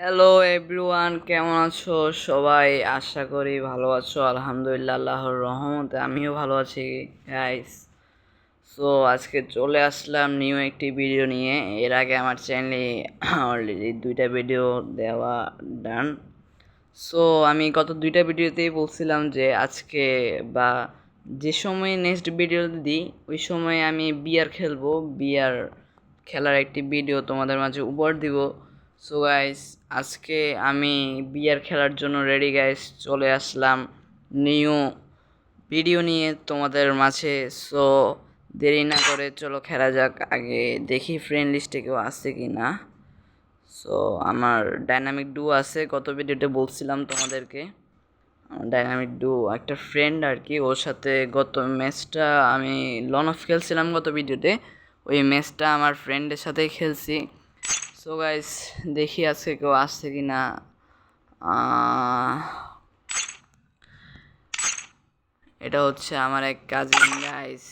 Hello everyone কেমন আছো? সবাই আশা করি ভালো আছো। আলহামদুলিল্লাহ, আল্লাহর রহমতে আমিও ভালো আছি গাইস সো আজকে চলে আসলাম নিউ একটি ভিডিও নিয়ে। এর আগে আমার চ্যানেলে অলরেডি দুইটা ভিডিও দেওয়া ডান সো আমি গত দুইটা ভিডিওতেই বলছিলাম যে আজকে বা যে সময় নেক্সট ভিডিও দিই, ওই সময় আমি বিয়ার খেলব। বিয়ার খেলার একটি ভিডিও তোমাদের মাঝে উপহার দিব। সো গাইস আজকে আমি বিয়ার খেলার জন্য রেডি গাইস চলে আসলাম নিউ ভিডিও নিয়ে তোমাদের মাঝে। সো দেরি না করে চলো খেলা যাক, আগে দেখি ফ্রেন্ড লিস্টে কেউ আছে কি না সো আমার ডাইনামিক ডু আছে, গত ভিডিওতে বলছিলাম তোমাদেরকে। ডাইনামিক ডু একটা ফ্রেন্ড আর কি, ওর সাথে গত ম্যাচটা আমি লন অফ খেলছিলাম গত ভিডিওতে ওই ম্যাচটা আমার ফ্রেন্ডের সাথেই খেলছি। সো গাইস দেখি আজকে কেউ আসছে কি না এটা হচ্ছে আমার এক কাজিন গাইস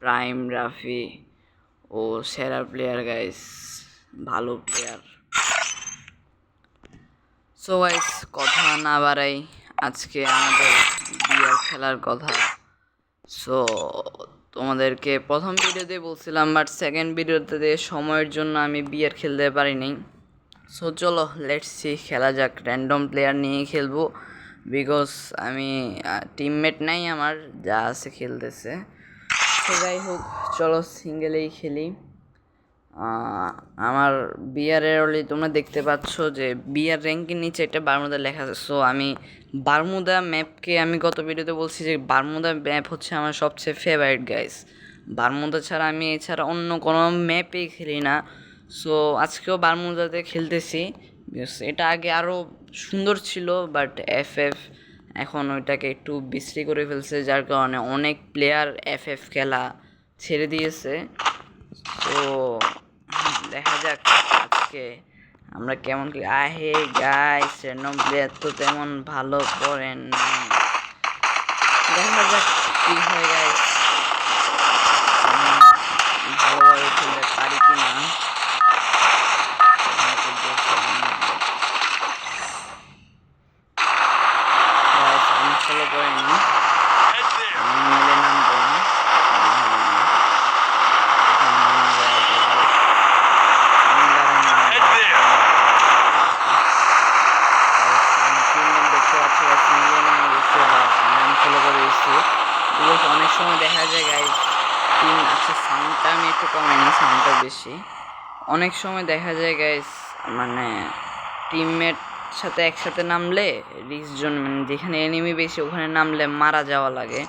প্রাইম রাফি। ও সেরা প্লেয়ার গাইস ভালো প্লেয়ার সো গাইস কথা না বাড়াই, আজকে আমাদের বিয়ার খেলার কথা। সো তোমাদেরকে প্রথম ভিডিওতে বলছিলাম বাট সেকেন্ড ভিডিওতে সময়ের জন্য আমি বিয়ার খেলতে পারিনি। সো চলো লেটস সি খেলা যাক। র্যান্ডম প্লেয়ার নিয়ে খেলব বিকজ আমি টিমমেট নাই আমার, যা আছে খেলতেছে। যাই হোক, চলো সিঙ্গেলেই খেলি। আমার বিয়ারের অলি তোমরা দেখতে পাচ্ছ যে বিয়ার র্যাঙ্কের নিচে একটা বারমুদা লেখা আছে। সো আমি বারমুদা ম্যাপকে আমি গত ভিডিওতে বলছি যে বারমুদা ম্যাপ হচ্ছে আমার সবচেয়ে ফেভারিট গাইস বারমুদা ছাড়া আমি এছাড়া অন্য কোনো ম্যাপেই খেলি না। সো আজকেও বারমুদাতে খেলতেছি। এটা আগে আরও সুন্দর ছিল বাট এফ এফ এখন ওইটাকে একটু বিশ্রী করে ফেলছে, যার কারণে অনেক প্লেয়ার এফ এফ খেলা ছেড়ে দিয়েছে। তো দেখা যাক আজকে আমরা কেমন কি আহে গাইস র্যান্ডম প্লেয়ার তো তেমন ভালো করেন দেখা যাক কি হয় গাইস ভালোভাবে খেলতে পারি কি না আমি ফলো করিনি আমি মেলে নামবো না অনেক সময় দেখা যায় গাইজ টিম আচ্ছা সাউন্ডটা আমি একটু কমাই না সাউন্ডটা বেশি। অনেক সময় দেখা যায় গাইজ মানে টিমমেট সাথে একসাথে নামলে রিক্স জোন মানে যেখানে এনিমি বেশি, ওখানে নামলে মারা যাওয়া লাগে।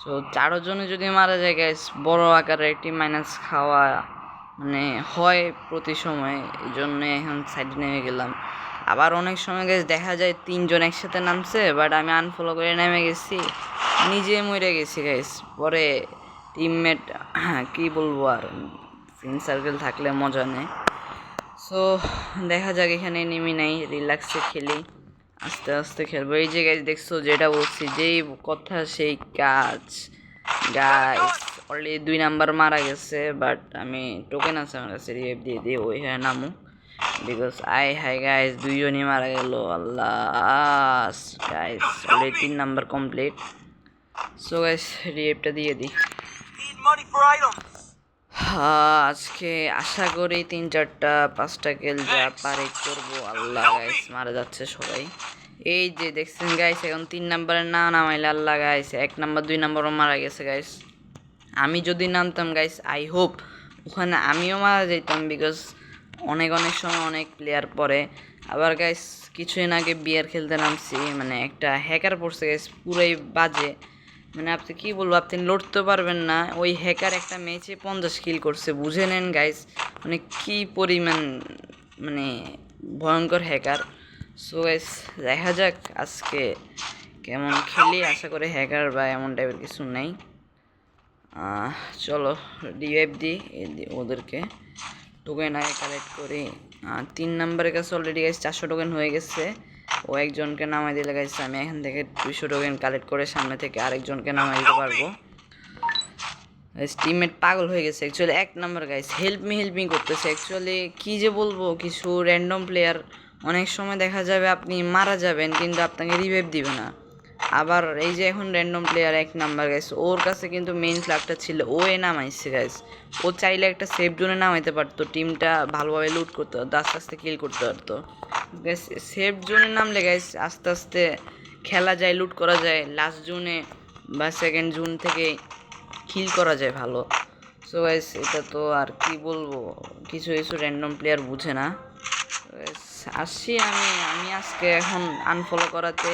সো চারজনে যদি মারা যায় গ্যাস বড় আকারে একটি মাইনাস খাওয়া মানে হয় প্রতি সময়, এই জন্যে এখন সাইডে নেমে গেলাম। আবার অনেক সময় গেছে দেখা যায় তিনজন একসাথে নামছে বাট আমি আনফলো করে নেমে গেছি। নিজে মরে গেছি গাইস পরে টিমমেট হ্যাঁ কী বলব আর ফ্রেন্ড সার্কেল থাকলে মজা নেই সো দেখা যাক, এখানে নেমে নাই রিল্যাক্সে খেলি। আস্তে আস্তে খেলব। এই যে গাইজ দেখছ, যেটা বলছি, যেই কথা সেই কাজ। গাইস অলরেডি দুই নাম্বার মারা গেছে বাট আমি টোকেন আছে, আমার কাছে রিয়েভ দিয়ে দিই ওইখানে নামু। বিকজ আই হাই গাইস দুইজনই মারা গেল আল্লাহ গাইস অলরেডি তিন নাম্বার কমপ্লিট সো গাইস রিয়েভটা দিয়ে দিই। আজকে আশা করি তিন চারটা পাঁচটা কেল যা পারে করব। আল্লাহ গাইস মারা যাচ্ছে সবাই। এই যে দেখছেন গাইস এখন তিন নাম্বারের না নামাইলে আল্লাহ গাইস এক নাম্বার দুই নাম্বারও মারা গেছে গাইস আমি যদি নামতাম গাইস আই হোপ ওখানে আমিও মারা যেতাম বিকজ অনেক অনেক সময় অনেক প্লেয়ার পরে আবার গাইস কিছুদিন আগে বিয়ার খেলতে নামছি মানে একটা হ্যাকার পড়ছে গাইস পুরোই বাজে। মানে আপনি কি বলব, আপনি লড়তে পারবেন না। ওই হ্যাকার একটা ম্যাচে পঞ্চাশ কিল করছে, বুঝে নেন গাইস মানে কি পরিমাণ মানে ভয়ঙ্কর হ্যাকার সো গাইস দেখা যাক আজকে কেমন খেলি, আশা করে হ্যাকার বা এমন টাইপের কিছু নেই। চলো রিভাইভ দিই ওদেরকে। টোকেন আগে কালেক্ট করি। তিন নম্বরের কাছে অলরেডি গাইস চারশো টোকেন হয়ে গেছে। ও একজনকে নামাই দিলে গাইছে আমি এখান থেকে দুইশো টোকেন কালেক্ট করে সামনে থেকে আরেকজনকে নামাই দিতে পারব। টিমমেট পাগল হয়ে গেছে। অ্যাকচুয়ালি এক number guys help me help me করতেছে। অ্যাকচুয়ালি কী যে বলব, কিছু র্যান্ডম প্লেয়ার অনেক সময় দেখা যাবে আপনি মারা যাবেন, কিন্তু আপনাকে রিভাইভ দিবে না। আবার এই যে এখন র্যান্ডম প্লেয়ার এক নাম্বার গাইস ওর কাছে কিন্তু মেইন ফ্ল্যাগটা ছিল, ও এ নামাইছে গাইস ও চাইলে একটা সেফ জোনে নামাইতে পারতো টিমটা ভালোভাবে লুট করতে পারতো, আস্তে আস্তে কিল করতে পারতো। গাইস সেফ জোনে নামলে গাইস আস্তে আস্তে খেলা যায় লুট করা যায় লাস্ট জোনে বা সেকেন্ড জুন থেকে কিল করা যায় ভালো। সো গাইস এটা তো আর কি বলব, কিছু কিছু র্যান্ডম প্লেয়ার বুঝে না। আসছি আমি আমি আজকে এখন আনফলো করাতে।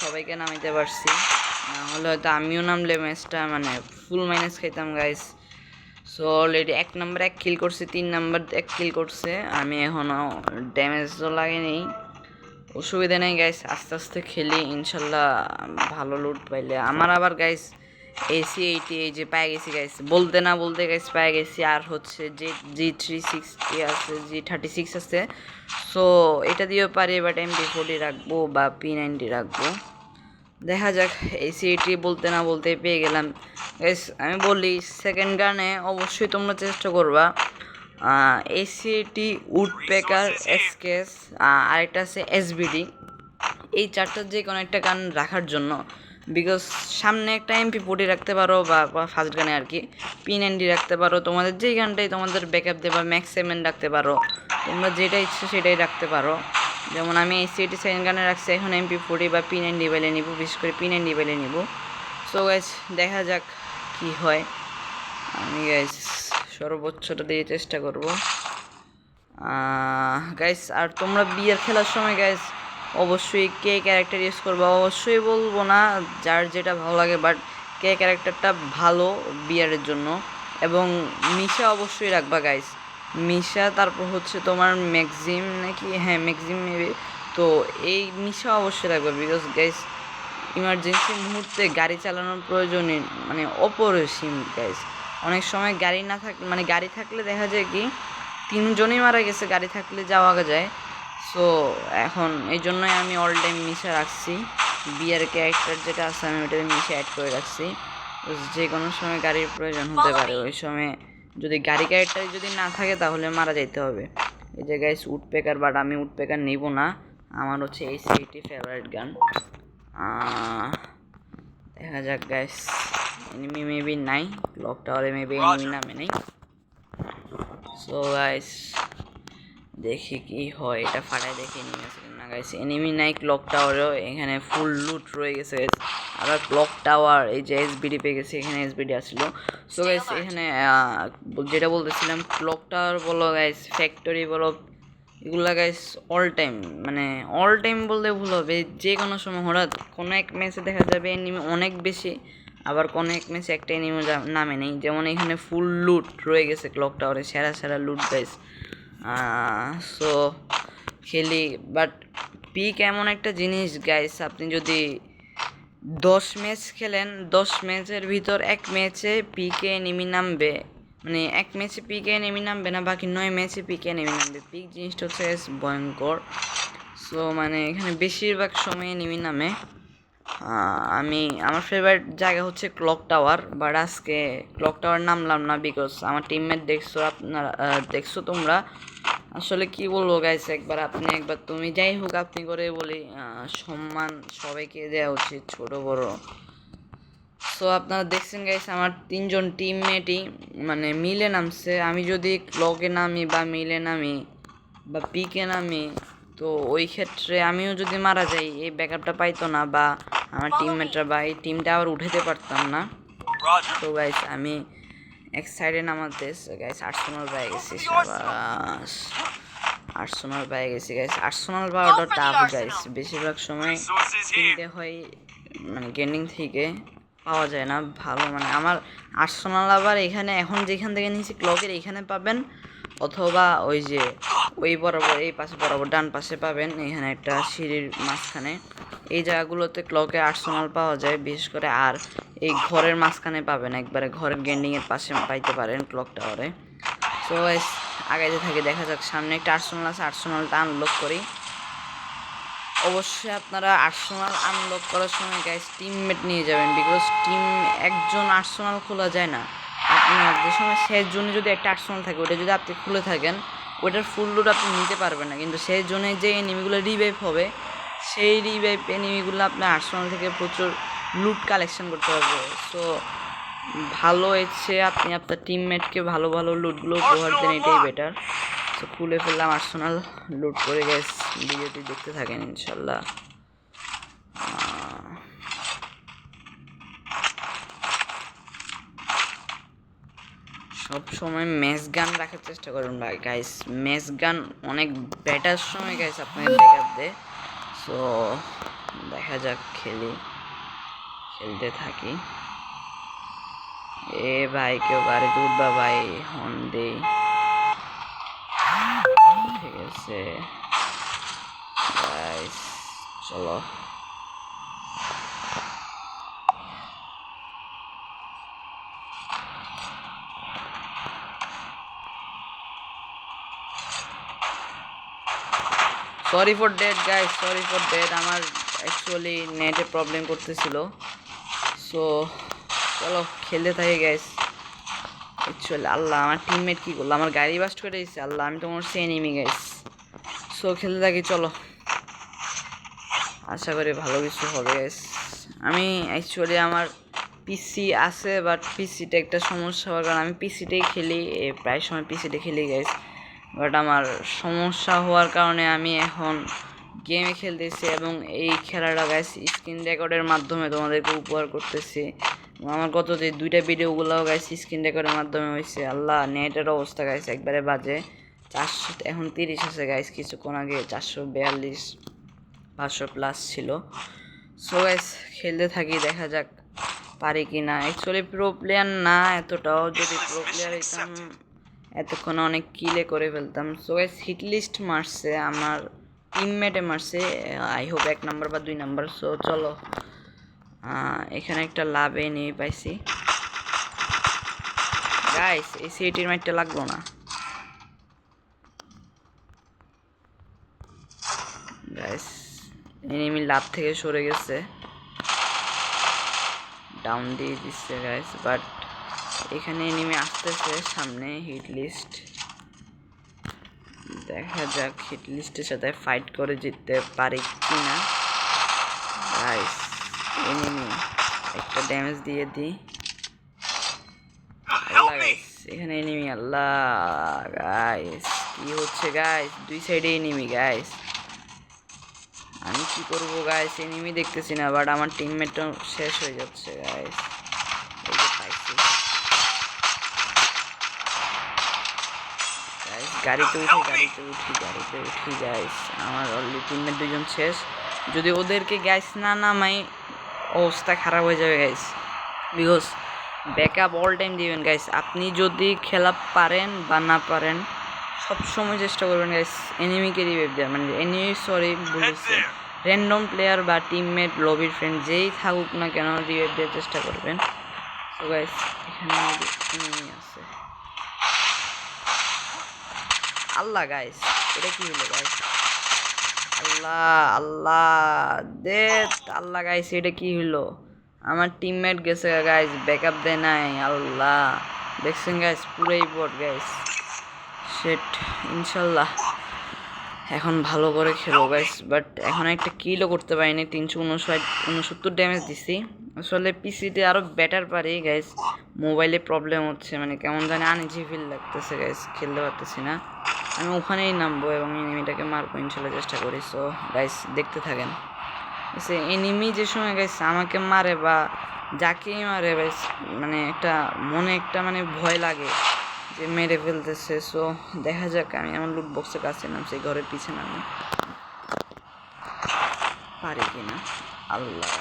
সবাইকে নামাইতে পারছি। না হলে হয়তো আমিও নামলে ম্যাচটা মানে ফুল মাইনাস খাইতাম গাইস সো অলরেডি এক নাম্বার এক কিল করছে, তিন নাম্বার এক কিল করছে। আমি এখনও ড্যামেজ ড্যামেজও লাগেনি অসুবিধা নেই গাইস আস্তে আস্তে খেলি, ইনশাল্লাহ ভালো লুট পাইলে। আমার আবার গাইস এসি এইটি এই যে পায়ে গেছি গাইস বলতে না বলতে গাইস পায়ে গেছি, আর হচ্ছে যে জি থ্রি সিক্সটি আছে জি থার্টি সিক্স আছে। সো এটা দিয়েও পারি বাট এমডি ফোর্টি রাখব বা পি নাইনটি রাখব। দেখা যাক এসি এইটি বলতে না বলতে পেয়ে গেলাম। গাইস আমি বলি সেকেন্ড গানে অবশ্যই তোমরা চেষ্টা করবা। এসিএটি উড পেকার এসকেএস আরেকটা আছে এসবিডি এই চারটার যে কোনো একটা গান রাখার জন্য। বিকজ সামনে একটা এমপি ফোর্টি রাখতে পারো বা ফার্স্ট গানে আর কি পিন এনডি রাখতে পারো। তোমাদের যেই গানটাই তোমাদের ব্যাকআপ দেবা ম্যাক্স সেভেন রাখতে পারো। তোমরা যেটা ইচ্ছে সেটাই রাখতে পারো। যেমন আমি এই সিটি সেকেন্ড গানে রাখছি, এখন এমপি ফোর্টি বা পিন এনডি বেলে নিব, বিশেষ করে পিন এনডি বেলে নিব। সো গাইজ দেখা যাক কি হয়। আমি গাইজ সর্বোচ্চটা দিয়ে চেষ্টা করব। গাইস আর তোমরা বিয়ের খেলার সময় গাইস অবশ্যই কে ক্যারেক্টার ইউজ করবে, অবশ্যই বলব না যার যেটা ভালো লাগে বাট কে ক্যারেক্টারটা ভালো বিয়ারের জন্য। এবং মিশা অবশ্যই রাখবা গাইস মিশা, তারপর হচ্ছে তোমার ম্যাক্সিম নাকি? হ্যাঁ ম্যাক্সিম মেবি। তো এই মিশা অবশ্যই রাখবা বিকজ গাইস ইমার্জেন্সি মুহূর্তে গাড়ি চালানোর প্রয়োজনে মানে অপরিসীম গাইস অনেক সময় গাড়ি না থাক মানে গাড়ি থাকলে দেখা যায় কি, তিনজনই মারা গেছে, গাড়ি থাকলে যাওয়া যায়। সো এখন এই জন্যই আমি অল টাইম মিশে রাখছি। বিয়ার ক্যারেক্টার যেটা আছে, আমি ওটা মিশে অ্যাড করে রাখছি। যে কোনো সময় গাড়ির প্রয়োজন হতে পারে, ওই সময় যদি গাড়ি ক্যারেক্টার যদি না থাকে, তাহলে মারা যাইতে হবে। এই যে গাইস উডপেকার বাট আমি উডপেকার নিব না। আমার হচ্ছে এই সিটি ফেভারিট গান। দেখা যাক গাইস এনিমি মেবি নাই ক্লক টাওয়ারে মেবি এনিমি নামে নেই। সো গাইস দেখি কি হয় এটা ফাটাই দেখে নিয়ে গেছে না গাইস এনিমি নাই ক্লক টাওয়ারেও এখানে ফুল লুট রয়ে গেছে। আবার ক্লক টাওয়ার এই যে এসবিডি পেয়ে গেছে এখানে এসবিডি আসলো। সো গাইস এখানে যেটা বলতেছিলাম ক্লক টাওয়ার বলো গাইস ফ্যাক্টরি বলো এগুলা গাইস অল টাইম মানে অল টাইম বলতে ভুল হবে। যে কোনো সময় হঠাৎ কোনো এক ম্যাচে দেখা যাবে এনিমি অনেক বেশি আবার কোনো এক ম্যাচে একটা এনিমি নামে নেই। যেমন এখানে ফুল লুট রয়ে গেছে ক্লক টাওয়ারে সেরা সেরা লুট গাইস সো খেলি বাট পিক এমন একটা জিনিস গাইস আপনি যদি দশ ম্যাচ খেলেন, দশ ম্যাচের ভিতর এক ম্যাচে পিকে নেমে নামবে। মানে এক ম্যাচে পিকে নেমে নামবে না, বাকি নয় ম্যাচে পিকে নেমে নামবে। পিক জিনিসটা হচ্ছে ভয়ঙ্কর। সো মানে এখানে বেশিরভাগ সময় নেমে নামে। আমি, আমার ফেভারিট জায়গা হচ্ছে ক্লক টাওয়ার বাট আজকে ক্লক টাওয়ার নামলাম না বিকজ আমার টিমমেট দেখছ আপনারা দেখছ তোমরা? আসলে কি বলব গাইস একবার আপনি, একবার তুমি যাই হোক, আপনি করে বলি সম্মান সবাইকে দেওয়া উচিত ছোট, বড়। সো আপনারা দেখছেন গাইস আমার তিনজন টিমমেটই মানে মিলে নামছে। আমি যদি ক্লকে নামি বা মিলে নামি বা পিকে নামি তো ওই ক্ষেত্রে আমিও যদি মারা যাই এই ব্যাকআপটা পাইতো না বা আমার টিমমেটরা বা এই টিমটা আবার উঠাতে পারতাম না। তো গাইস আমি এক সাইডে নামাতে গাইস আর্সেনাল পেয়ে গেছি সাবাস। আর্সেনাল পেয়ে গেছি গাইস আর্সেনাল পাওয়াটা টাফ গাইস বেশিরভাগ সময় কিনতে হয় মানে গেন্ডিং থেকে পাওয়া যায় না ভালো মানে। আমার আর্সেনাল আবার এখানে এখন যেখান থেকে নিয়েছি ক্লকের এখানে পাবেন। অথবা ওই যে ওই বরাবর, এই পাশে বরাবর, ডান পাশে পাবেন এখানে একটা সিঁড়ির মাঝখানে। এই জায়গাগুলোতে ক্লকে আর্সেনাল পাওয়া যায়, বিশেষ করে আর এই ঘরের মাঝখানে পাবেন, একবারে ঘরের গেন্ডিংয়ের পাশে পাইতে পারেন ক্লক টাওয়ারে সো আগাইতে থাকে, দেখা যাক, সামনে একটা আর্সেনাল আছে আর্সেনালটা আনলক করি। অবশ্যই আপনারা আর্সেনাল আনলক করার সময় গাইস টিমমেট নিয়ে যাবেন বিকজ টিম একজন আর্সেনাল খোলা যায় না। যে সময় শেষ জন্য যদি একটা আর্সেনাল থাকে, ওটা যদি আপনি খুলে থাকেন ওইটার ফুল লুট আপনি নিতে পারবেন না। কিন্তু সেই জন্য যে এনিমিগুলো রিভাইভ হবে, সেই রিভাইভ এনিমিগুলো আপনার আর্সেনাল থেকে প্রচুর লুট কালেকশন করতে পারবে সো ভালো হচ্ছে আপনি আপনার টিমমেটকে ভালো ভালো লুটগুলো উপহার দেন, এটাই বেটার সো খুলে ফেললাম আর্সেনাল লুট করে গেছ ভিডিওটি দেখতে থাকেন, ইনশাল্লাহ। সব সময় ম্যাচ গান রাখার চেষ্টা করুন ভাই গাইস ম্যাচ গান অনেক বেটার সময় গাইস আপনাকে ব্যাকআপ সো দেখা যাক, খেলি। খেলতে থাকি। এ ভাই, কেউ বাড়ি উঠবা ভাই হন দে ঠিক আছে। চলো। Sorry for date guys sorry for date আমার অ্যাকচুয়ালি নেটে প্রবলেম করতেছিল। সো চলো, খেলতে থাকি গাইস অ্যাকচুয়ালি আল্লাহ, আমার টিমমেট কী করল? আমার গাড়ি বাস্ট করে দিয়েছে। আল্লাহ, আমি তো মনে হচ্ছে সো খেলতে থাকি, চলো। আশা করি ভালো কিছু হবে গাইস আমি অ্যাকচুয়ালি আমার পিসি আছে বাট পিসিটা একটা সমস্যা হওয়ার কারণে আমি পিসিতেই খেলি প্রায় সময় পিসিতে খেলি গাইস বাট আমার সমস্যা হওয়ার কারণে আমি এখন গেমে খেলতেছি এবং এই খেলাটা গাইস স্ক্রিন রেকর্ডের মাধ্যমে তোমাদেরকে উপহার করতেছি। আমার গত যে দুইটা ভিডিওগুলো গাইস স্ক্রিন রেকর্ডের মাধ্যমে হয়েছে। আল্লাহ, নেটের অবস্থা গাইস একবারে বাজে। চারশো, এখন তিরিশ আছে গাইস কিছুক্ষণ আগে চারশো বিয়াল্লিশ পাঁচশো প্লাস ছিল। সো গাইস খেলতে থাকি, দেখা যাক। পারি কি না? অ্যাকচুয়ালি প্রো প্লেয়ার না এতটাও, যদি প্রো প্লেয়ার হইতাম, এতক্ষণ অনেক কিলে করে ফেলতাম। সো গাইস হিট লিস্ট মারছে, আমার টিমমেটে মারছে আই হোপ এক নাম্বার বা দুই নাম্বার সো চলো এখানে একটা লাভে নিয়ে পাইছি। গাইস এই সিটির ম্যাচটা লাগল না। গাইস এনিমি লাভ থেকে সরে গেছে। ডাউন দিয়ে দিচ্ছে গাইস বাট এখানে এনিমি আসতেছে সামনে হিট লিস্ট দেখা যাক হিট লিস্টের সাথে ফাইট করে জিততে পারি কি না গাইস এনিমি একটা ড্যামেজ দিয়ে দিই। আল্লাহ গাইস এখানে এনিমি আল্লাহ গাইস কি হচ্ছে গাইস দুই সাইডে এনিমি গাইস আমি কি করব গাইস এনিমি দেখতেছি না বাট আমার টিমমেটটা শেষ হয়ে যাচ্ছে গাইস এই যে পাইছি। গাইস গাড়িতে উঠি গাড়িতে উঠি গাড়িতে উঠি গাইস আমার অলরেডি টিমমেট দুজন শেষ। যদি ওদেরকে গ্যাস না নামাই অবস্থা খারাপ হয়ে যাবে guys because backup all time দিবেন গাইস আপনি যদি খেলা পারেন বা না পারেন সব সময় চেষ্টা করবেন গাইস এনিমিকে রিভাইভ দেওয়ার। মানে এনিমি সরি বলেছে র্যান্ডম প্লেয়ার বা টিমমেট লবির ফ্রেন্ড যেই থাকুক না কেন রিভাইভ দেওয়ার চেষ্টা করবেন। তো গাইস এখানে আছে। আল্লাহ গাইস এটা কি হলো গাইস আল্লাহ আল্লাহ দে আল্লাহ গাইস এটা কি হলো? আমার টিমমেট গেছে গাইস ব্যাকআপ দেয় নাই, আল্লাহ। দেখছেন গাইস পুরাই বট গাইস সেট ইনশাল্লাহ। এখন ভালো করে খেলো গাইস বাট এখন একটা কিলও করতে পারিনি, তিনশো উনষাট, উনসত্তর ড্যামেজ দিছি। আসলে পিসিতে আরও বেটার পারি গাইস মোবাইলে প্রবলেম হচ্ছে মানে কেমন জানি আনইজি ফিল লাগতেছে গাইস খেলতে পারতেছি না। আমি ওখানেই নামবো এবং এনিমিটাকে মারবো, ইনশাল্লাহ চেষ্টা করি সো গাইস দেখতে থাকেন। সে এনিমি যে সময় গাইস আমাকে মারে বা যাকেই মারে গাইস মানে একটা, মনে একটা মানে ভয় লাগে। যে মেরে ফেলতেছে সো দেখা যাক আমি আমার লুট বক্সের কাছে নামছি ঘরের পিছনে নামি পারি কিনা? আল্লাহ।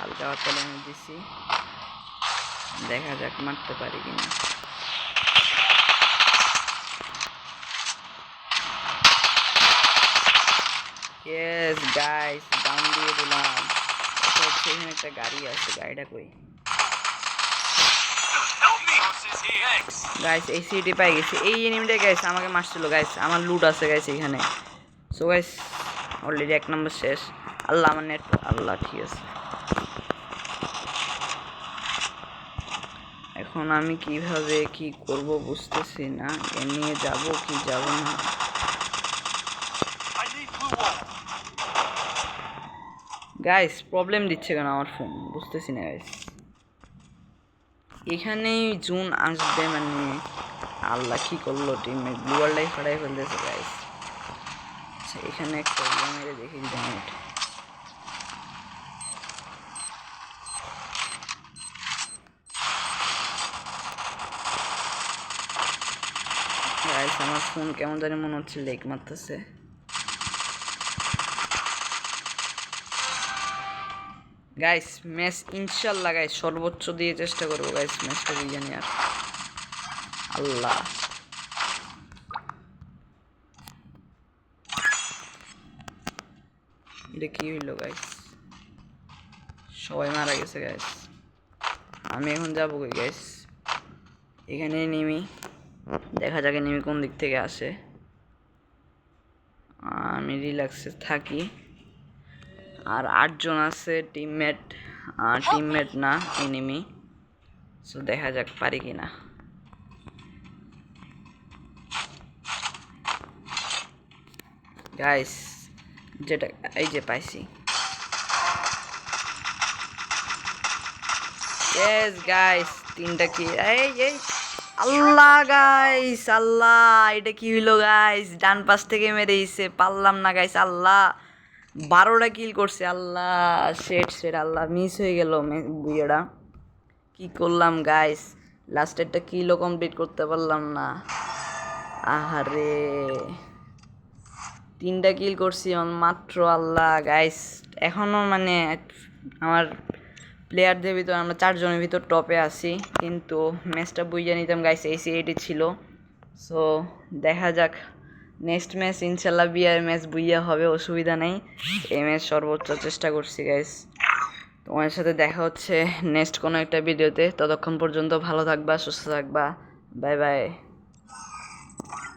হালকা হালকা ড্যামেজ দিছি। দেখা যাক মারতে পারি কিনা। ইয়েস গাইস ডাউন দিয়ে দিলাম। এটা এখানে একটা গাড়ি আছে, গাড়িটা কই? গাইস এই সিটি পাই গেছি। এই এনিমিটা গাইস আমাকে মারছিল গাইস আমার লুট আছে গাইস এখানে। সো গাইস অলরেডি এক নম্বর শেষ। আল্লাহ, আমার নেট আল্লাহ, ঠিক আছে। এখন আমি কীভাবে কি করব বুঝতেছি না। এ নিয়ে যাব কি যাব না। গাইস প্রবলেম দিচ্ছে কেন আমার ফোন বুঝতেছি না গাইস এখানেই জুন আসবে মানে আল্লাহ কি করল টিমে ব্লুয়ারটাই ফাটাই ফেলতেছে গাইস আচ্ছা এখানে একটা মেরে দেখি গাইস আমার ফোন কেমন জানি মনে হচ্ছে লেগ মারতেছে। গাইস ম্যাচ ইনশাল্লাহ গাইস সর্বোচ্চ দিয়ে চেষ্টা করব গাইস ম্যাচটা বুঝে নেওয়ার আল্লাহ। এটা কি হইল গাইস সবাই মারা গেছে গাইস আমি এখন যাব কই গাইস এখানে নেমি। দেখা যাক নেমি কোন দিক থেকে আসে। আমি রিল্যাক্সে থাকি। আর আটজন আছে টিমমেট টিমমেট না এনিমি সো দেখা যাক পারি কি না গাইস যেটা এই যে পাইছি ইয়েস গাইস তিনটা কি এই এই আল্লাহ গাইস আল্লাহ এটা কি হইল গাইস ডান পাশ থেকে মেরে দিছে পারলাম না গাইস আল্লাহ বারোটা কিল করছে, আল্লাহ শেট শেট আল্লাহ মিস হয়ে গেল বিয়েটা। কি করলাম গাইস লাস্টেরটা কিলও কমপ্লিট করতে পারলাম না। আহারে। তিনটা কিল করছি মাত্র, আল্লাহ গাইস এখনও মানে আমার প্লেয়ারদের ভিতর আমরা চারজনের ভিতর টপে আছি, কিন্তু ম্যাচটা বুঝে নিতাম গাইস এই এইটি ছিল। সো দেখা যাক। নেক্সট ম্যাচ ইনশাল্লাহ বিয়ার ম্যাচ বুইয়া হবে, অসুবিধা নেই। এই ম্যাচ সর্বোচ্চ চেষ্টা করছি গাইস তোমার সাথে দেখা হচ্ছে নেক্সট কোনো একটা ভিডিওতে। ততক্ষণ পর্যন্ত ভালো থাকবা, সুস্থ থাকবা। Bye bye.